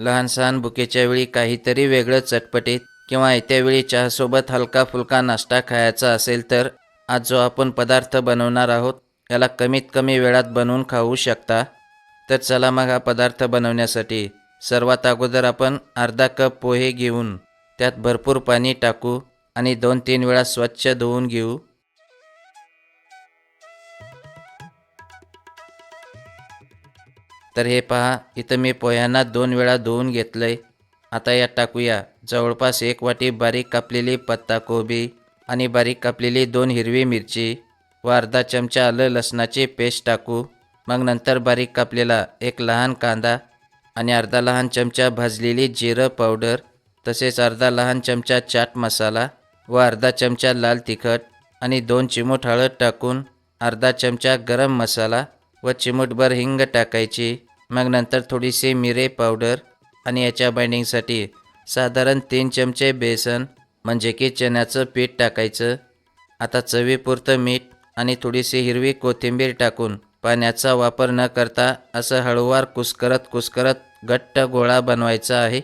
लहान सहान बुकेच्या वेळी काहीतरी वेगळं चटपटीत किंवा येत्या वेळी चहासोबत हलका फुलका नाश्ता खायचा असेल तर आज जो आपण पदार्थ बनवणार आहोत याला कमीत कमी वेळात बनवून खाऊ शकता. तर चला मग हा पदार्थ बनवण्यासाठी. सर्वात अगोदर आपण अर्धा कप पोहे घेऊन त्यात भरपूर पाणी टाकू आणि दोन तीन वेळा स्वच्छ धुवून घेऊ. तर हे पहा इथं मी पोह्यांना दोन वेळा धुवून घेतलंय. आता यात टाकूया. जवळपास एक वाटी बारीक कापलेली पत्ताकोबी आणि बारीक कापलेली दोन हिरवी मिरची व अर्धा चमचा आलं लसणाची पेस्ट टाकू. मग नंतर बारीक कापलेला एक लहान कांदा आणि अर्धा लहान चमचा भाजलेली जिरं पावडर तसेच अर्धा लहान चमचा चाट मसाला व अर्धा चमचा लाल तिखट आणि दोन चिमूट हळद टाकून अर्धा चमचा गरम मसाला व चिमूटभर हिंग टाकायची. मग नंतर थोडीशी मिरे पावडर आणि याच्या बाइंडिंगसाठी साधारण तीन चमचे बेसन म्हणजे की चण्याचं पीठ टाकायचं. आता चवीपुरतं मीठ आणि थोडीशी हिरवी कोथिंबीर टाकून पाण्याचा वापर न करता असं हळूवार कुस्करत कुस्करत घट्ट गोळा बनवायचा आहे.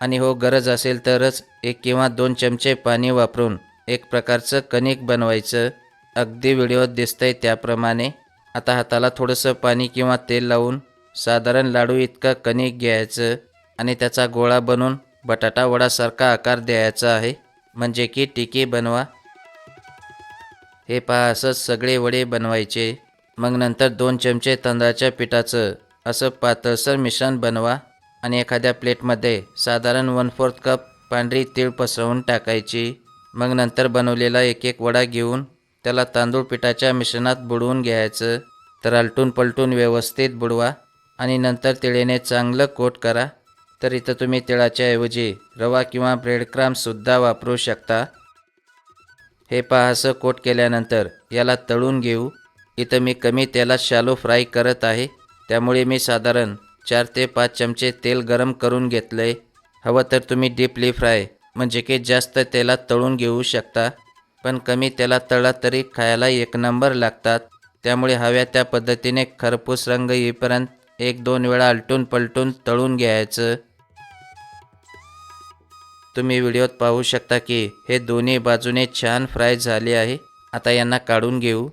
आणि हो गरज असेल तरच एक किंवा दोन चमचे पाणी वापरून एक प्रकारचं कणिक बनवायचं. अगदी व्हिडिओत दिसतंय त्याप्रमाणे. आता हाताला थोडंसं पाणी किंवा तेल लावून साधारण लाडू इतकं कणिक घ्यायचं आणि त्याचा गोळा बनवून बटाटा वडासारखा आकार द्यायचा आहे म्हणजे की टिकी बनवा. हे पहा असंच सगळे वडे बनवायचे. मग नंतर दोन चमचे तांदळाच्या पिठाचं असं पातळसर मिश्रण बनवा आणि एखाद्या प्लेटमध्ये साधारण वन फोर्थ कप पांढरी तीळ पसरवून टाकायची. मग नंतर बनवलेला एक एक वडा घेऊन त्याला तांदूळ पिठाच्या मिश्रणात बुडवून घ्यायचं. तर आलटून पलटून व्यवस्थित बुडवा. आणि नंतर तिळेने चांगलं कोट करा तर इथं तुम्ही तिळाच्या ऐवजी रवा किंवा ब्रेडक्रामसुद्धा वापरू शकता. हे पहा असं कोट केल्यानंतर याला तळून घेऊ. इथं मी कमी तेलात शालो फ्राय करत आहे त्यामुळे मी साधारण चार ते पाच चमचे तेल गरम करून घेतलं आहे हवं तर तुम्ही डीपली फ्राय म्हणजे की जास्त तेलात तळून घेऊ शकता पण कमी तेलात तळला तरी खायला एक नंबर लागतात. त्यामुळे हव्या त्या पद्धतीने खरपूस रंग येईपर्यंत एक दोन वेळा आलटून पलटून तळून घ्यायचं. तुम्ही व्हिडिओत पाहू शकता की हे दोन्ही बाजूने छान फ्राय झाले आहे. आता यांना काढून घेऊ.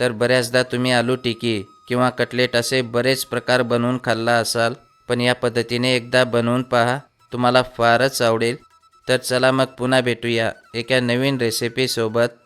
तर बऱ्याचदा तुम्ही आलू टिकी किंवा कटलेट असे बरेच प्रकार बनवून खाल्ला असाल पण या पद्धतीने एकदा बनवून पहा. तुम्हाला फारच आवडेल. तर चला मग पुन्हा भेटूया एका नवीन रेसिपीसोबत